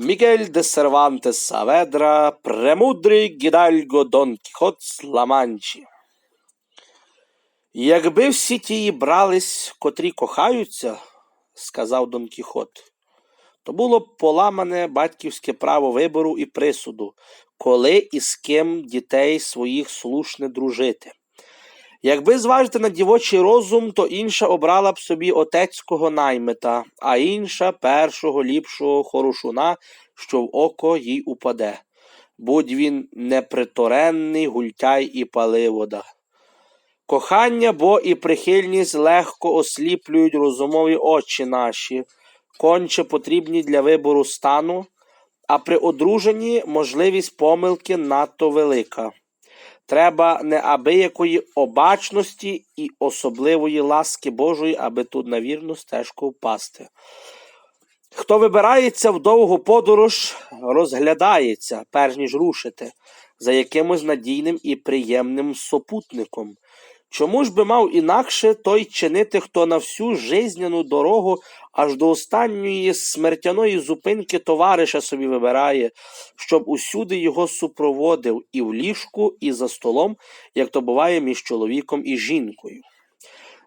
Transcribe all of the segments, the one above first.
Мігель де Сервантес Саведра, премудрий Гідальго Дон Кіхот з Ла-Манчі. Якби всі тії брались, котрі кохаються, сказав Дон Кіхот, то було б поламане батьківське право вибору і присуду, коли і з ким дітей своїх слушне дружити. Якби зважити на дівочий розум, то інша обрала б собі отецького наймита, а інша першого ліпшого хорошуна, що в око їй упаде. Будь він неприторенний гультяй і паливода. Кохання, бо і прихильність легко осліплюють розумові очі наші, конче потрібні для вибору стану, а при одруженні можливість помилки надто велика. Треба неабиякої обачності і особливої ласки Божої, аби тут на вірну стежку впасти. Хто вибирається в довгу подорож, розглядається, перш ніж рушити, за якимось надійним і приємним сопутником. Чому ж би мав інакше той чинити, хто на всю жизняну дорогу аж до останньої смертяної зупинки товариша собі вибирає, щоб усюди його супроводив і в ліжку, і за столом, як то буває між чоловіком і жінкою.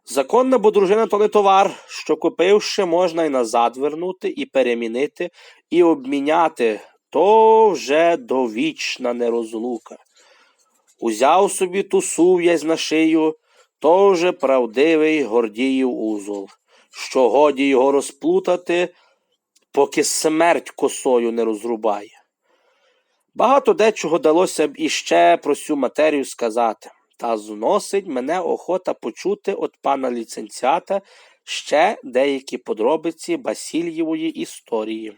Законна бо дружина то не товар, що купивши, можна й назад вернути, і перемінити, і обміняти, то вже довічна нерозлука. Узяв собі ту сув'язь на шию, то вже правдивий Гордіїв узол, що годі його розплутати, поки смерть косою не розрубає. Багато дечого далося б іще про цю матерію сказати, та зносить мене охота почути від пана ліцензіата ще деякі подробиці Басільєвої історії.